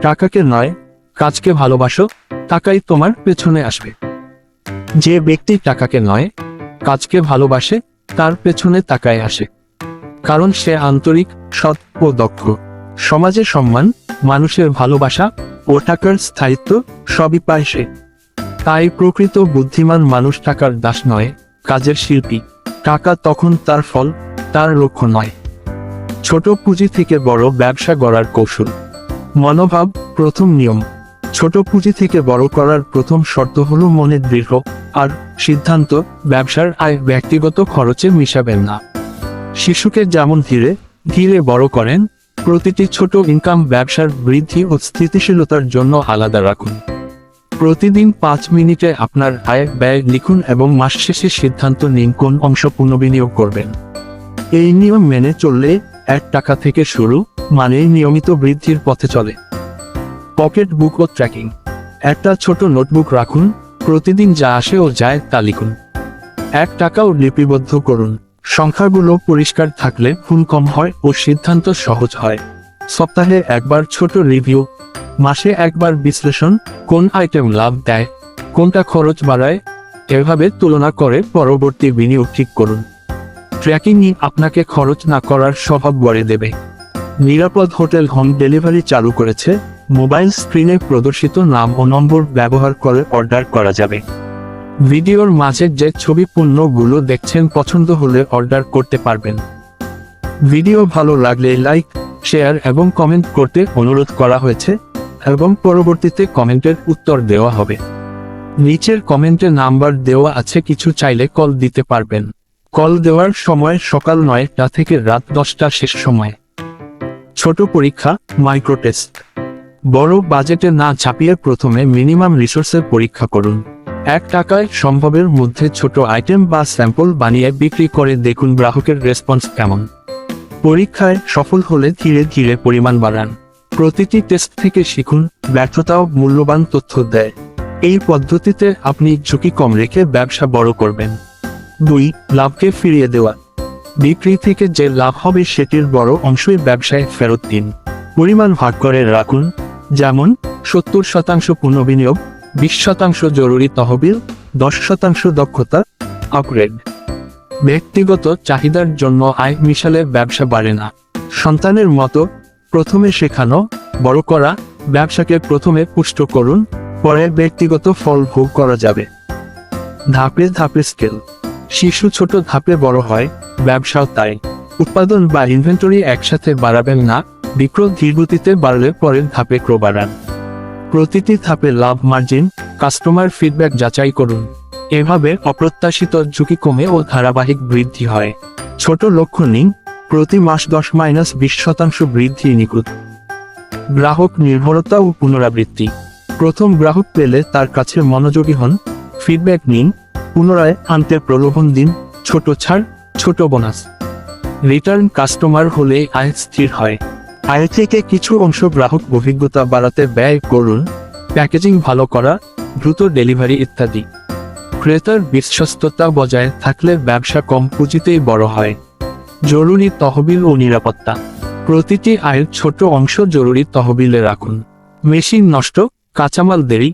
টাকাকে নয়, কাজকে ভালোবাসো, টাকাই তোমার পেছনে আসবে। যে ব্যক্তি টাকাকে নয়, কাজকে ভালোবাসে, তার পেছনে টাকায় আসে। কারণ সে আন্তরিক, সৎ ও দক্ষ। সমাজে সম্মান, মানুষের ভালোবাসা ও টাকার স্থায়িত্ব সবই পায় সে। তাই প্রকৃত বুদ্ধিমান মানুষ টাকার দাস নয়, কাজের শিল্পী। টাকা তখন তার ফল, তার লক্ষ্য নয়। ছোট পুঁজি থেকে বড় ব্যবসা গড়ার কৌশল। মনোভাব, প্রথম নিয়ম। ছোট পুঁজি থেকে বড় করার প্রথম শর্ত হলো মনে দৃঢ়, আর সিদ্ধান্ত, ব্যবসার আয় ব্যক্তিগত খরচে মিশাবেন না। শিশুকে যেমন ধীরে ধীরে বড় করেন, প্রতিটি ছোট ইনকাম ব্যবসার বৃদ্ধি ও স্থিতিশীলতার জন্য আলাদা রাখুন। প্রতিদিন পাঁচ মিনিটে আপনার আয় ব্যয় লিখুন এবং মাস শেষে সিদ্ধান্ত নিন কোন অংশ পুনর্বিনিয়োগ করবেন। এই নিয়ম মেনে চললে এক টাকা থেকে শুরু মানে নিয়মিত বৃদ্ধির পথে চলে। পকেট বুক ও ট্র্যাকিং। একটা ছোট নোটবুক রাখুন, প্রতিদিন যা আসে ও যায় তা লিখুন। এক টাকাও লিপিবদ্ধ করুন। সংখ্যাগুলো পরিষ্কার থাকলে ভুল কম হয় ও সিদ্ধান্ত সহজ হয়। সপ্তাহে একবার ছোট রিভিউ। মাসে একবার বিশ্লেষণ, কোন আইটেম লাভ দেয়, কোনটা খরচ বাড়ায়, এভাবে তুলনা করে পরবর্তী বিনিয়োগ ঠিক করুন। ট্র্যাকিংই আপনাকে খরচ না করার স্বভাব গড়ে দেবে। নিরাপদ হোটেল হোম ডেলিভারি চালু করেছে। মোবাইল স্ক্রিনে প্রদর্শিত নাম ও নম্বর ব্যবহার করে অর্ডার করা যাবে। ভিডিওর মাঝে যে ছবি পণ্যগুলো দেখছেন পছন্দ হলে অর্ডার করতে পারবেন। ভিডিও ভালো লাগলে লাইক, শেয়ার এবং কমেন্ট করতে অনুরোধ করা হয়েছে এবং পরবর্তীতে কমেন্টের উত্তর দেওয়া হবে। নিচের কমেন্টে নাম্বার দেওয়া আছে, কিছু চাইলে কল দিতে পারবেন। কল দেওয়ার সময় সকাল নয়টা থেকে রাত দশটা শেষ সময়। ছোট পরীক্ষা মাইক্রো টেস্ট বড় বাজেটে না ছাপিয়ে প্রথমে মিনিমাম রিসোর্সের পরীক্ষা করুন। এক টাকায় সম্ভবের মধ্যে ছোট আইটেম বা স্যাম্পল বানিয়ে বিক্রি করে দেখুন গ্রাহকের রেসপন্স কেমন। পরীক্ষায় সফল হলে ধীরে ধীরে পরিমাণ বাড়ান। প্রতিটি টেস্ট থেকে শিখুন, ব্যর্থতাও মূল্যবান তথ্য দেয়। এই পদ্ধতিতে আপনি ঝুঁকি কম রেখে ব্যবসা বড় করবেন। দুই, লাভকে ফিরিয়ে দেওয়া। বিক্রি থেকে যে লাভ হবে সেটির বড় অংশই ব্যবসায় ফেরত দিন। পরিমাণ ভাগ করে রাখুন। যেমন, সত্তর শতাংশ পুনর্বিনিয়োগ, বিশ শতাংশ জরুরি তহবিল, দশ শতাংশ দক্ষতা আপগ্রেড ব্যক্তিগত চাহিদার জন্য আয় মিশালে ব্যবসা বাড়ে না। সন্তানের মতো, প্রথমে শেখানো, বড় করা, ব্যবসাকে প্রথমে পুষ্ট করুন, পরে ব্যক্তিগত ফল ভোগ করা যাবে। ধাপে ধাপে স্কেল শিশু ছোট ধাপে বড় হয়, ব্যবসাও তাই। উৎপাদন বা ইনভেন্টরি একসাথে বাড়াবেন না, বিক্রয় ধীরগতিতে বাড়লে পরের ধাপে ক্রো বাড়ান। প্রতিটি ধাপে লাভ মার্জিন কাস্টমার ফিডব্যাক যাচাই করুন। এভাবে অপ্রত্যাশিত ঝুঁকি কমে ও ধারাবাহিক বৃদ্ধি হয়। ছোট লক্ষ্য নিন, প্রতি মাস দশ মাইনাস বিশ শতাংশ বৃদ্ধি নিখুঁত। গ্রাহক নির্ভরতা ও পুনরাবৃত্তি। প্রথম গ্রাহক পেলে তার কাছে মনোযোগী হন ফিডব্যাক নিন পুনরায় আনতে প্রলোভন দিন, ছোট ছাড়, ছোট বোনাস। রিটার্ন কাস্টমার হলে আয় স্থির হয়। আয় থেকে কিছু অংশ গ্রাহক অভিজ্ঞতা বাড়াতে ব্যয় করুন, প্যাকেজিং ভালো করা, দ্রুত ডেলিভারি ইত্যাদি। ক্রেতার বিশ্বস্ততা বজায় থাকলে ব্যবসা কম পুঁজিতেই বড় হয়। জরুরি তহবিল ও নিরাপত্তা। প্রতিটি আয়ের ছোট অংশ জরুরি তহবিলে রাখুন। মেশিন নষ্ট, কাঁচামাল দেরি,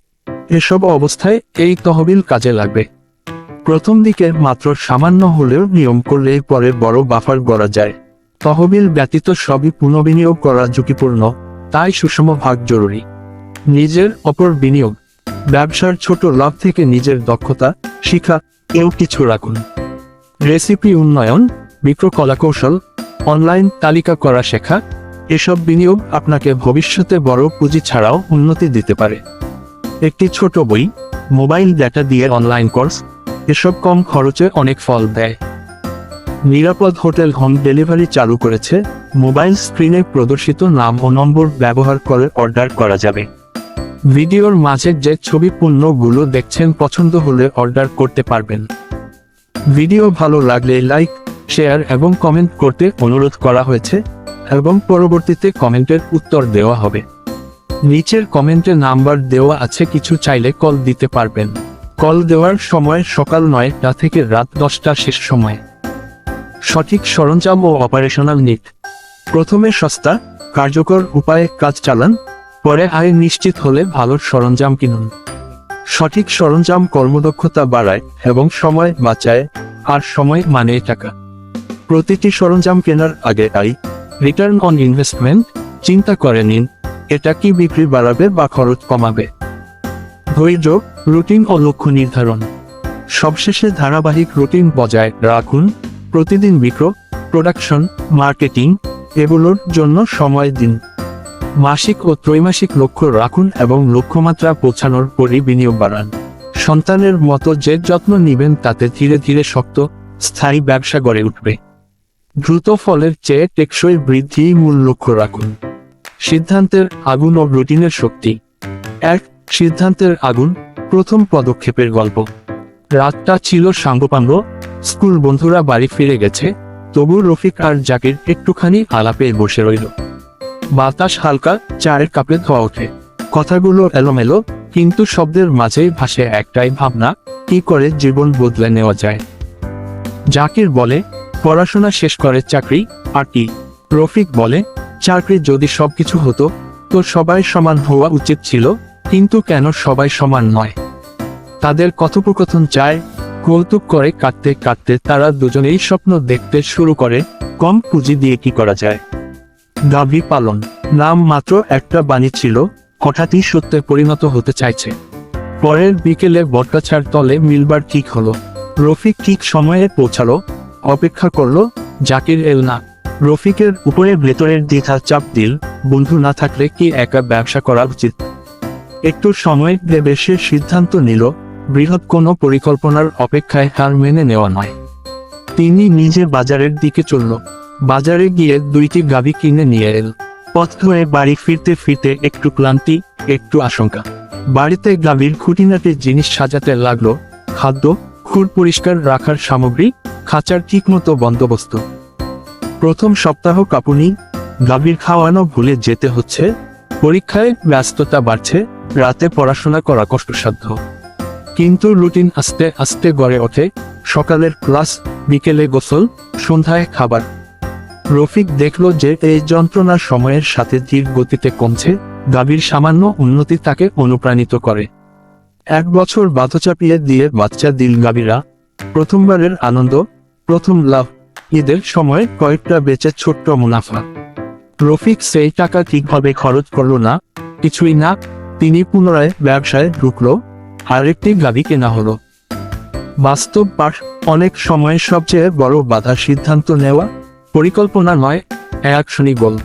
এসব অবস্থায় এই তহবিল কাজে লাগবে। প্রথম দিকে মাত্র সামান্য হলেও নিয়ম করলে পরে বড় বাফার গড়া যায়। তহবিল ব্যতীত সবই পুনর্বিনিয়োগ করা ঝুঁকিপূর্ণ, তাই সুষম ভাগ জরুরি। নিজের অপর বিনিয়োগ। ব্যবসার ছোট লাভ থেকে নিজের দক্ষতা, শিক্ষা, এও কিছু রাখুন। রেসিপি উন্নয়ন বিক্রয় কলাকৌশল অনলাইন তালিকা করা শেখা, এসব বিনিয়োগ আপনাকে ভবিষ্যতে বড় পুঁজি ছাড়াও উন্নতি দিতে পারে। একটি ছোট বই, মোবাইল ডেটা দিয়ে অনলাইন কোর্স এসব কম খরচে অনেক ফল দেয়। নিরাপদ হোটেল হোম ডেলিভারি চালু করেছে। মোবাইল স্ক্রিনে প্রদর্শিত নাম ও নম্বর ব্যবহার করে অর্ডার করা যাবে। ভিডিওর মাঝে যে ছবি পণ্যগুলো দেখছেন পছন্দ হলে অর্ডার করতে পারবেন। ভিডিও ভালো লাগলে লাইক, শেয়ার এবং কমেন্ট করতে অনুরোধ করা হয়েছে এবং পরবর্তীতে কমেন্টের উত্তর দেওয়া হবে। নিচের কমেন্টে নাম্বার দেওয়া আছে, কিছু চাইলে কল দিতে পারবেন। কল দেওয়ার সময় সকাল নয়টা থেকে রাত দশটা শেষ সময়। সঠিক সরঞ্জাম ও অপারেশনাল নিট প্রথমে সস্তা, কার্যকর উপায়ে কাজ চালান, পরে আয় নিশ্চিত হলে ভালো সরঞ্জাম কিনুন। সঠিক সরঞ্জাম কর্মদক্ষতা বাড়ায় এবং সময় বাঁচায়, আর সময় মানে টাকা। প্রতিটি সরঞ্জাম কেনার আগে আই রিটার্ন অন ইনভেস্টমেন্ট চিন্তা করে নিন, এটা কি বিক্রি বাড়াবে বা খরচ কমাবে। ধৈর্য রুটিন ও লক্ষ্য নির্ধারণ। সবশেষে ধারাবাহিক রুটিন বজায় রাখুন। প্রতিদিন বিক্রয় প্রোডাকশন মার্কেটিং এগুলোর জন্য সময় দিন। মাসিক ও ত্রৈমাসিক লক্ষ্য রাখুন এবং লক্ষ্যমাত্রা পৌঁছানোর পরই বিনিয়োগ বাড়ান। সন্তানের মতো যে যত্ন নিবেন তাতে ধীরে ধীরে শক্ত, স্থায়ী ব্যবসা গড়ে উঠবে। দ্রুত ফলের চেয়ে টেকসই বৃদ্ধিই মূল লক্ষ্য রাখুন। সিদ্ধান্তের আগুন ও রুটিনের শক্তি। এক সিদ্ধান্তের আগুন, প্রথম পদক্ষেপের গল্প। রাতটা ছিল সাঙ্গপাঙ্গ, স্কুল বন্ধুরা বাড়ি ফিরে গেছে, তবু রফিক আর জাকির একটুখানি আলাপে বসে রইল। বাতাস হালকা, চায়ের কাপে ধোয়া ওঠে। কথাগুলো এলোমেলো, কিন্তু শব্দের মাঝে ভাসে একটাই ভাবনা, কি করে জীবন বদলে নেওয়া যায়? জাকির বলে, পড়াশোনা শেষ করে চাকরি, আর কি? রফিক বলে, চাকরি যদি সবকিছু হতো, তো সবাই সমান হওয়া উচিত ছিল কিন্তু কেন সবাই সমান নয়? তাদের কথোপকথন চায়, কৌতুক করে কাটতে কাটতে তারা দুজনেই স্বপ্ন দেখতে শুরু করে, কম পুঁজি দিয়ে কি করা যায়? দাবি পালন, নাম মাত্র একটা বাণী ছিল, হঠাৎই সত্যে পরিণত হতে চাইছে। পরের বিকেলে বটগাছার তলে মিলবার ঠিক হলো। রফিক ঠিক সময়ে পৌঁছালো, অপেক্ষা করল, জাকির এল না। রফিকের উপরে ভেতরের দ্বিধা চাপ দিল, বন্ধু না থাকলে কি একা ব্যবসা করা উচিত? একটু সময় ভেবে সে সিদ্ধান্ত নিল, বৃহৎ কোনো পরিকল্পনার অপেক্ষায় হার মেনে নেওয়া নয়। তিনি নিজে বাজারের দিকে চলল। বাজারে গিয়ে দুইটি গাভী কিনে নিয়ে এল। পথ ধরে বাড়ি ফিরতে ফিরতে একটু ক্লান্তি, একটু আশঙ্কা। বাড়িতে গাভীর খুঁটিনাটি জিনিস সাজাতে লাগল, খাদ্য, খুর পরিষ্কার রাখার সামগ্রী, খাঁচার ঠিকমতো বন্দোবস্ত। প্রথম সপ্তাহ কাপুনি, গাভীর খাওয়ানো ভুলে যেতে হচ্ছে, পরীক্ষায় ব্যস্ততা বাড়ছে রাতে পড়াশোনা করা কষ্টসাধ্য। কিন্তু রুটিন আস্তে আস্তে গড়ে ওঠে, সকালের ক্লাস, বিকেলে গোসল, সন্ধ্যায় খাবার। রফিক দেখল যে এই যন্ত্রণা সময়ের সাথে ধীর গতিতে কমছে, গাভীর সামান্য উন্নতি তাকে অনুপ্রাণিত করে। এক বছর বাধা চাপিয়ে দিয়ে বাচ্চা দিল গাভীরা। প্রথমবারের আনন্দ, প্রথম লাভ, ঈদের সময় কয়েকটা বেচে ছোট্ট মুনাফা। রফিক সেই টাকা ঠিকভাবে খরচ করল না, কিছুই না তিনি পুনরায় ব্যবসায় ঢুকলো। আরেকটি গাড়ি কেনা হলো। বাস্তব পাঠ, অনেক সময় সবচেয়ে বড় বাধা সিদ্ধান্ত নেওয়া পরিকল্পনা নয় অ্যাকশনই গোল।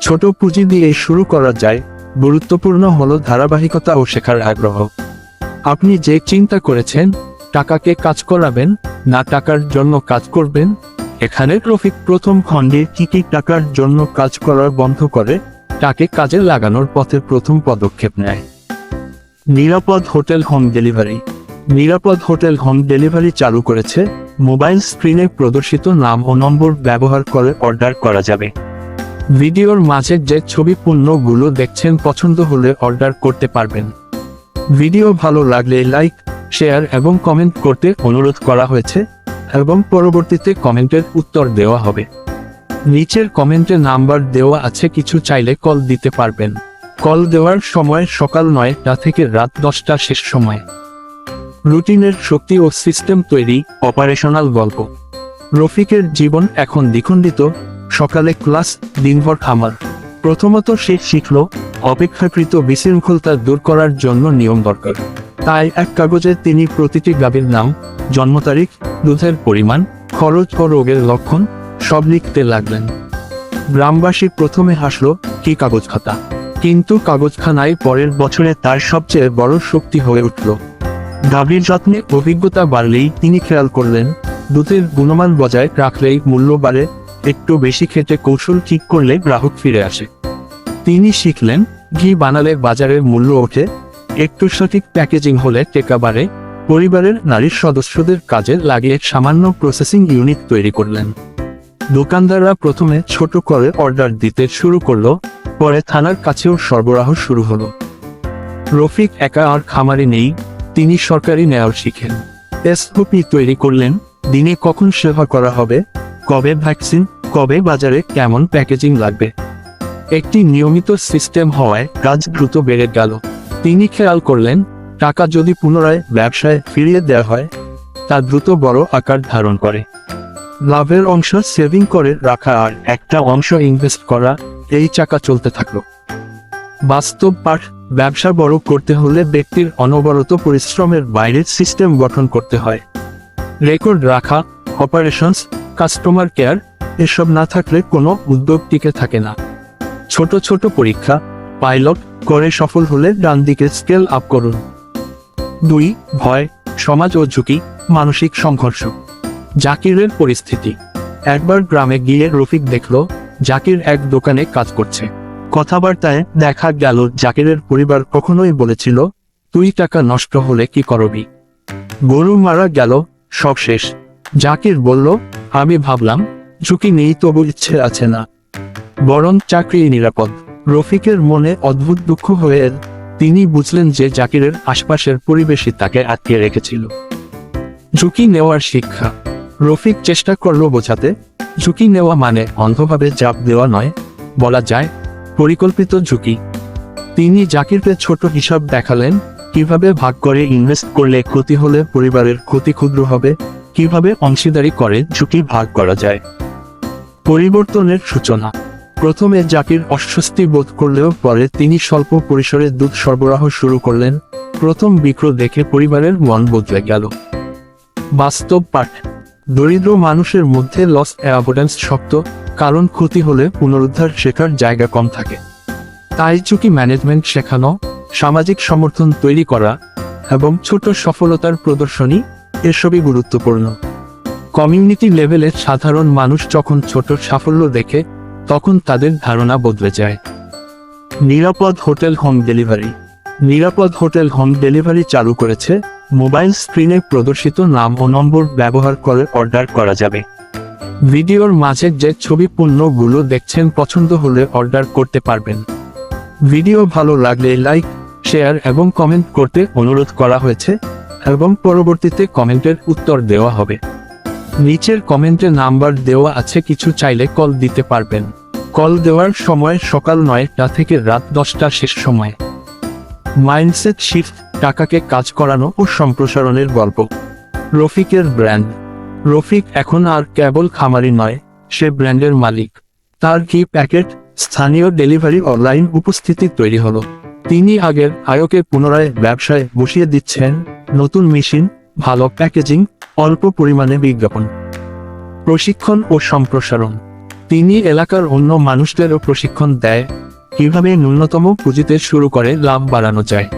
ছোট পুঁজি দিয়ে শুরু করা যায়, গুরুত্বপূর্ণ হলো ধারাবাহিকতা ও শেখার আগ্রহ। আপনি যে চিন্তা করেছেন, টাকাকে কাজ করাবেন, না টাকার জন্য কাজ করবেন, এখানে রফিক প্রথম খণ্ডে কি কি টাকার জন্য কাজ করার বন্ধ করে তাকে কাজে লাগানোর পথে প্রথম পদক্ষেপ নেয়। নিরাপদ হোটেল হোম ডেলিভারি। নিরাপদ হোটেল হোম ডেলিভারি চালু করেছে, মোবাইল স্ক্রিনে প্রদর্শিত নাম ও নম্বর ব্যবহার করে অর্ডার করা যাবে। ভিডিওর মাঝে যে ছবি পণ্যগুলো দেখছেন পছন্দ হলে অর্ডার করতে পারবেন। ভিডিও ভালো লাগলে লাইক, শেয়ার এবং কমেন্ট করতে অনুরোধ করা হয়েছে, এবং পরবর্তীতে কমেন্টের উত্তর দেওয়া হবে। নিচের কমেন্টে নাম্বার দেওয়া আছে, কিছু চাইলে কল দিতে পারবেন। কল দেওয়ার সময় সকাল নয়টা থেকে রাত দশটা শেষ সময়। রুটিনের শক্তি ও সিস্টেম তৈরি, অপারেশনাল গল্প। রফিকের জীবন এখন দ্বিখণ্ডিত, সকালে ক্লাস, দিনভর খামার। প্রথমত সে শিখল, অপেক্ষাকৃত বিশৃঙ্খলতা দূর করার জন্য নিয়ম দরকার। তাই এক কাগজে তিনি প্রতিটি গাভীর নাম, জন্ম তারিখ, দুধের পরিমাণ, খরচ ও রোগের লক্ষণ সব লিখতে লাগলেন। গ্রামবাসী প্রথমে হাসলো, কি কাগজ খাতা কিন্তু কাগজখানায় পরের বছরে তার সবচেয়ে বড় শক্তি হয়ে উঠল। গাভীর যত্নে অভিজ্ঞতা বাড়লেই তিনি খেয়াল করলেন, দুধের গুণমান বজায় রাখলেই মূল্য বাড়ে, একটু বেশি খেতে কৌশল ঠিক করলে গ্রাহক ফিরে আসে। তিনি শিখলেন, ঘি বানালে বাজারের মূল্য ওঠে, একটু সঠিক প্যাকেজিং হলে টেকা বাড়ে। পরিবারের নারীর সদস্যদের কাজে লাগিয়ে সামান্য প্রসেসিং ইউনিট তৈরি করলেন। দোকানদাররা প্রথমে ছোট করে অর্ডার দিতে শুরু করল, পরে থানার কাছেও সরবরাহ শুরু হলো। রফিক একা আর খামারে নেই, তিনি সরকারি নেয়ার শিখেন। এসওপি তৈরি করলেন, দিনে কখন সেবা করা হবে, কবে ভ্যাকসিন, কবে বাজারে কেমন প্যাকেজিং লাগবে। একটি নিয়মিত সিস্টেম হওয়ায় কাজ দ্রুত বেড়ে গেল। তিনি খেয়াল করলেন, টাকা যদি পুনরায় ব্যবসায় ফিরিয়ে দেওয়া হয়, তা দ্রুত বড় আকার ধারণ করে। লাভের অংশ সেভিং করে রাখা আর একটা অংশ ইনভেস্ট করা, এই চাকা চলতে থাকল। বাস্তব পাঠ, ব্যবসা বড় করতে হলে ব্যক্তির অনবরত পরিশ্রমের বাইরের সিস্টেম গঠন করতে হয়। রেকর্ড রাখা অপারেশনস কাস্টমার কেয়ার এসব না থাকলে কোনো উদ্যোগ টিকে থাকে না। ছোট ছোট পরীক্ষা পাইলট করে সফল হলে ডান দিকে স্কেল আপ করুন। দুই, ভয়, সমাজ ও ঝুঁকি, মানসিক সংঘর্ষ। জাকিরের পরিস্থিতি। একবার গ্রামে গিয়ে রফিক দেখল, জাকির এক দোকানে কাজ করছে। কথাবার্তায় দেখা গেল, জাকিরের পরিবার কখনোই বলেছিল, তুই টাকা নষ্ট হলে কি করবি? গরু মারা গেল, সব শেষ। জাকির বলল, আমি ভাবলাম, ঝুঁকি নেই তবু ইচ্ছে আছে না। বরং চাকরি নিরাপদ। রফিকের মনে অদ্ভুত দুঃখ হয়ে তিনি বুঝলেন যে জাকিরের আশপাশের পরিবেশই তাকে আটকে রেখেছিল। ঝুঁকি নেওয়ার শিক্ষা। রফিক চেষ্টা করল বোঝাতে, ঝুঁকি নেওয়া মানে অন্ধভাবে চাপ দেওয়া নয়, বলা যায়, পরিকল্পিত ঝুঁকি। তিনি জাকিরকে ছোট হিসাব দেখালেন, কীভাবে ভাগ করে ইনভেস্ট করলে ক্ষতি হলে পরিবারের ক্ষতি ক্ষুদ্র হবে, কীভাবে অংশীদারি করে ঝুঁকি ভাগ করা যায়। পরিবর্তনের সূচনা। প্রথমে জাকির অস্বস্তি বোধ করলেও পরে তিনি স্বল্প পরিসরে দুধ সরবরাহ শুরু করলেন, প্রথম বিক্রয় দেখে পরিবারের মন বদলে গেল। বাস্তব পাঠ। দরিদ্র মানুষের মধ্যে লস অ্যাভোডেন্স শক্ত, কারণ ক্ষতি হলে পুনরুদ্ধার শেখার জায়গা কম থাকে। তাই ঝুঁকি ম্যানেজমেন্ট শেখানো, সামাজিক সমর্থন তৈরি করা এবং ছোট সফলতার প্রদর্শনী এসবই গুরুত্বপূর্ণ। কমিউনিটি লেভেলে সাধারণ মানুষ যখন ছোট সাফল্য দেখে, তখন তাদের ধারণা বদলে যায়। নিরাপদ হোটেল হোম ডেলিভারি নিরাপদ হোটেল হোম ডেলিভারি চালু করেছে মোবাইল স্ক্রিনে প্রদর্শিত নাম ও নম্বর ব্যবহার করে অর্ডার করা যাবে। ভিডিওর মাঝে যে ছবি পণ্যগুলো দেখছেন পছন্দ হলে অর্ডার করতে পারবেন। ভিডিও ভালো লাগলে লাইক, শেয়ার এবং কমেন্ট করতে অনুরোধ করা হয়েছে এবং পরবর্তীতে কমেন্টের উত্তর দেওয়া হবে। নিচের কমেন্টে নাম্বার দেওয়া আছে, কিছু চাইলে কল দিতে পারবেন। কল দেওয়ার সময় সকাল নয়টা থেকে রাত দশটা শেষ সময়। মাইন্ডসেট শিফট টাকাকে কাজ করানো ও সম্প্রসারণের গল্প। রফিকের ব্র্যান্ড। রফিক এখন আর কেবল খামারি নয়, সে ব্র্যান্ডের মালিক। তার কি প্যাকেট স্থানীয় ডেলিভারি অনলাইন উপস্থিতি তৈরি হলো? তিনি আগের আয়কে পুনরায় ব্যবসায় বসিয়ে দিচ্ছেন নতুন মেশিন, ভালো প্যাকেজিং, অল্প পরিমাণে বিজ্ঞাপন। প্রশিক্ষণ ও সম্প্রসারণ। তিনি এলাকার অন্য মানুষদেরও প্রশিক্ষণ দেয়, কীভাবে ন্যূনতম পুঁজিতে শুরু করে লাভ বাড়ানো যায়।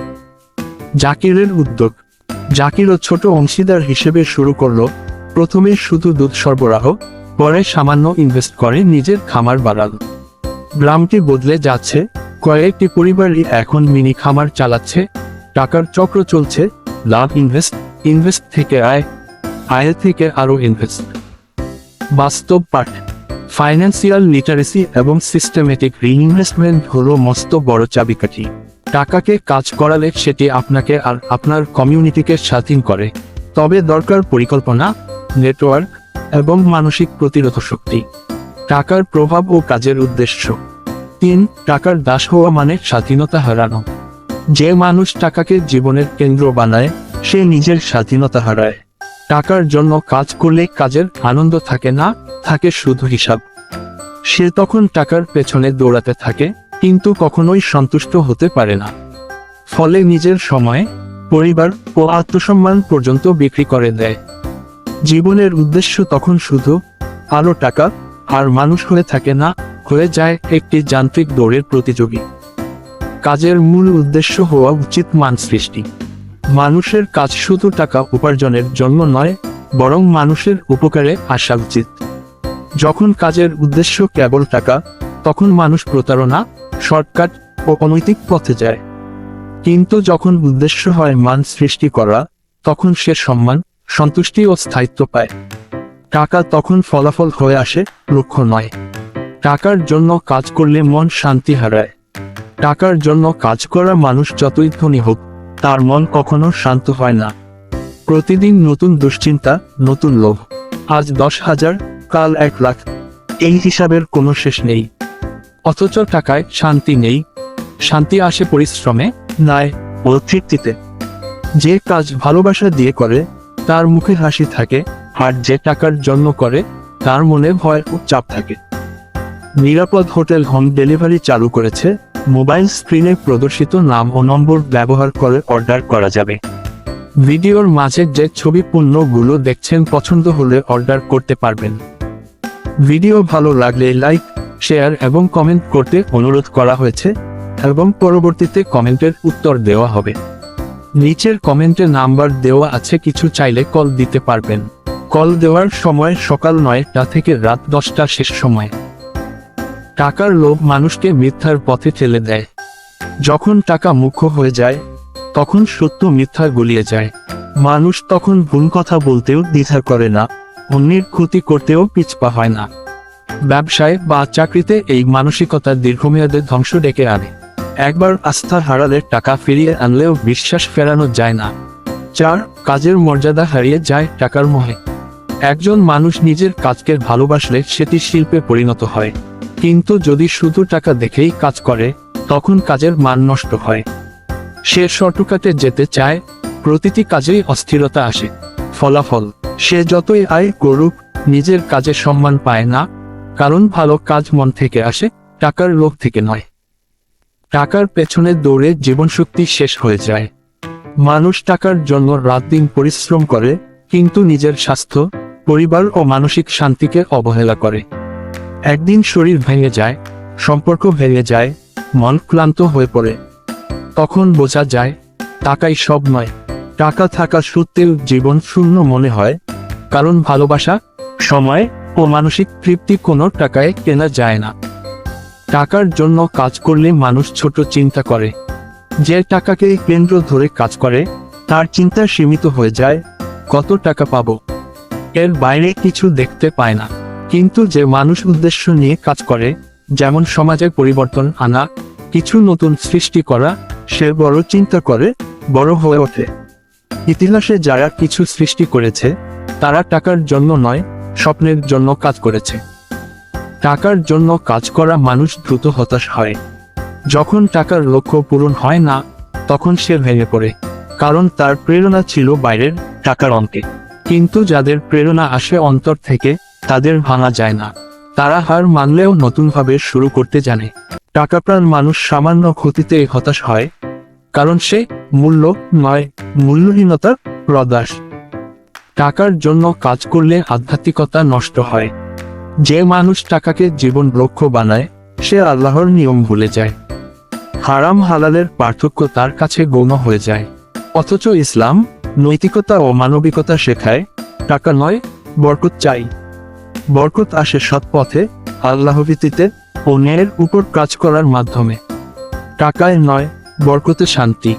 জাকিরের উদ্যোগ। জাকিরও ছোট অংশীদার হিসেবে শুরু করল, প্রথমে শুধু দুধ সরবরাহ, পরে সামান্য ইনভেস্ট করে নিজের খামার বাড়াল। গ্রামটি বদলে যাচ্ছে, কয়েকটি পরিবারই এখন মিনি খামার চালাচ্ছে, টাকার চক্র চলছে, লাভ ইনভেস্ট ইনভেস্ট থেকে আয় আয় থেকে আরও ইনভেস্ট বাস্তব পাঠ ফাইন্যান্সিয়াল লিটারেসি এবং সিস্টেমেটিক রিইনভেস্টমেন্ট হলো মস্ত বড় চাবিকাঠি। টাকাকে কাজ করালে সেটি আপনাকে আর আপনার কমিউনিটিকে স্বাধীন করে। তবে দরকার পরিকল্পনা, নেটওয়ার্ক এবং মানসিক প্রতিরোধ শক্তি। টাকার প্রভাব ও কাজের উদ্দেশ্য। তিন, টাকার দাস হওয়া মানে স্বাধীনতা হারানো। যে মানুষ টাকাকে জীবনের কেন্দ্র বানায়, সে নিজের স্বাধীনতা হারায়। টাকার জন্য কাজ করলে কাজের আনন্দ থাকে না, থাকে শুধু হিসাব। সে তখন টাকার পেছনে দৌড়াতে থাকে কিন্তু কখনোই সন্তুষ্ট হতে পারে না। ফলে নিজের সময়, পরিবার ও আত্মসম্মান পর্যন্ত বিক্রি করে দেয়। জীবনের উদ্দেশ্য তখন শুধু আলো টাকা, আর মানুষ হয়ে থাকে না, হয়ে যায় একটি যান্ত্রিক দৌড়ের প্রতিযোগী। কাজের মূল উদ্দেশ্য হওয়া উচিত মান সৃষ্টি মানুষের কাজ শুধু টাকা উপার্জনের জন্য নয়, বরং মানুষের উপকারে আসা উচিত। যখন কাজের উদ্দেশ্য কেবল টাকা, তখন মানুষ প্রতারণা শর্টকাট ও অনৈতিক পথে যায়। কিন্তু যখন উদ্দেশ্য হয় মান সৃষ্টি করা, তখন সে সম্মান, সন্তুষ্টি ও স্থায়িত্ব পায়। টাকা তখন ফলাফল হয়ে আসে লক্ষ্য নয়। টাকার জন্য কাজ করলে মন শান্তি হারায়। টাকার জন্য কাজ করা মানুষ যতই ধনী হোক, তার মন কখনো শান্ত হয় না। প্রতিদিন নতুন দুশ্চিন্তা, নতুন লোভ। আজ দশ হাজার, কাল এক লাখ। এই হিসাবের কোনো শেষ নেই। অথচ টাকায় শান্তি নেই। শান্তি আসে পরিশ্রমে, ন্যায় ও তৃপ্তিতে। যে কাজ ভালোবাসা দিয়ে করে, তার মুখে হাসি থাকে, আর যে টাকার জন্য করে, তার মনে ভয় ও চাপ থাকে। নিরাপদ হোটেল হোম ডেলিভারি চালু করেছে, মোবাইল স্ক্রিনে প্রদর্শিত নাম ও নম্বর ব্যবহার করে অর্ডার করা যাবে। ভিডিওর মাঝে যে ছবি পণ্যগুলো দেখছেন পছন্দ হলে অর্ডার করতে পারবেন। ভিডিও ভালো লাগলে লাইক শেয়ার এবং কমেন্ট করতে অনুরোধ করা হয়েছে, এবং পরবর্তীতে কমেন্টের উত্তর দেওয়া হবে। নিচের কমেন্টে নাম্বার দেওয়া আছে, কিছু চাইলে কল দিতে পারবেন। কল দেওয়ার সময় সকাল নয়টা থেকে রাত দশটা শেষ সময়। টাকার লোভ মানুষকে মিথ্যার পথে ঠেলে দেয়। যখন টাকা মুখ্য হয়ে যায়, তখন সত্য মিথ্যা গুলিয়ে যায়। মানুষ তখন ভুল কথা বলতেও দ্বিধা করে না, অন্যের ক্ষতি করতেও পিছপা হয় না। ব্যবসায় বা চাকরিতে এই মানসিকতা দীর্ঘমেয়াদে ধ্বংস ডেকে আনে। একবার আস্থা হারালে টাকা ফিরিয়ে আনলেও বিশ্বাস ফেরানো যায় না। চার, কাজের মর্যাদা হারিয়ে যায় টাকার মোহে। একজন মানুষ নিজের কাজকে ভালোবাসলে সেটি শিল্পে পরিণত হয়। কিন্তু যদি শুধু টাকা দেখেই কাজ করে, তখন কাজের মান নষ্ট হয়। সে শর্টকাটে যেতে চায়, প্রতিটি কাজেই অস্থিরতা আসে। ফলাফল, সে যতই আয় করুক, নিজের কাজে সম্মান পায় না। কারণ ভালো কাজ মন থেকে আসে, টাকার লোভ থেকে নয়। টাকার পেছনে দৌড়ে জীবনশক্তি শেষ হয়ে যায়। মানুষ টাকার জন্য রাত দিন পরিশ্রম করে, কিন্তু নিজের স্বাস্থ্য, পরিবার ও মানসিক শান্তিকে অবহেলা করে। একদিন শরীর ভেঙে যায়, সম্পর্ক ভেঙে যায়, মন ক্লান্ত হয়ে পড়ে। তখন বোঝা যায়, টাকাই সব নয়। টাকা থাকা সত্ত্বেও জীবন শূন্য মনে হয়, কারণ ভালোবাসা, সময় ও মানসিক তৃপ্তি কোনো টাকায় কেনা যায় না। টাকার জন্য কাজ করলে মানুষ ছোট চিন্তা করে। যে টাকাকে কেন্দ্র ধরে কাজ করে, তার চিন্তা সীমিত হয়ে যায়, কত টাকা পাব? এর বাইরে কিছু দেখতে পায় না। কিন্তু যে মানুষ উদ্দেশ্য নিয়ে কাজ করে, যেমন সমাজের পরিবর্তন আনা, কিছু নতুন সৃষ্টি করা, সে বড় চিন্তা করে, বড় হয়ে ওঠে। ইতিহাসে যারা কিছু সৃষ্টি করেছে, তারা টাকার জন্য নয় স্বপ্নের জন্য কাজ করেছে। টাকার জন্য কাজ করা মানুষ দ্রুত হতাশ হয়। যখন টাকার লক্ষ্য পূরণ হয় না, তখন সে ভেঙে পড়ে, কারণ তার প্রেরণা ছিল বাইরের টাকার অঙ্কে। কিন্তু যাদের প্রেরণা আসে অন্তর থেকে, তাদের ভাঙা যায় না। তারা হার মানলেও নতুনভাবে শুরু করতে জানে। টাকাপ্রাণ মানুষ সামান্য ক্ষতিতে হতাশ হয়, কারণ সে মূল্য নয়, মূল্যহীনতার প্রদাস টাকার জন্য কাজ করলে আধ্যাত্মিকতা নষ্ট হয়। যে মানুষ টাকাকে জীবন লক্ষ্য বানায়, সে আল্লাহর নিয়ম ভুলে যায়। হারাম হালালের পার্থক্য তার কাছে গৌণ হয়ে যায়। অথচ ইসলাম নৈতিকতা ও মানবিকতা শেখায়, টাকা নয়, বরকত চাই। বরকত আসে সৎ পথে, আল্লাহ ভিত্তিতে ও ন্যায়ের উপর কাজ করার মাধ্যমে। টাকায় নয়, বরকতে শান্তি।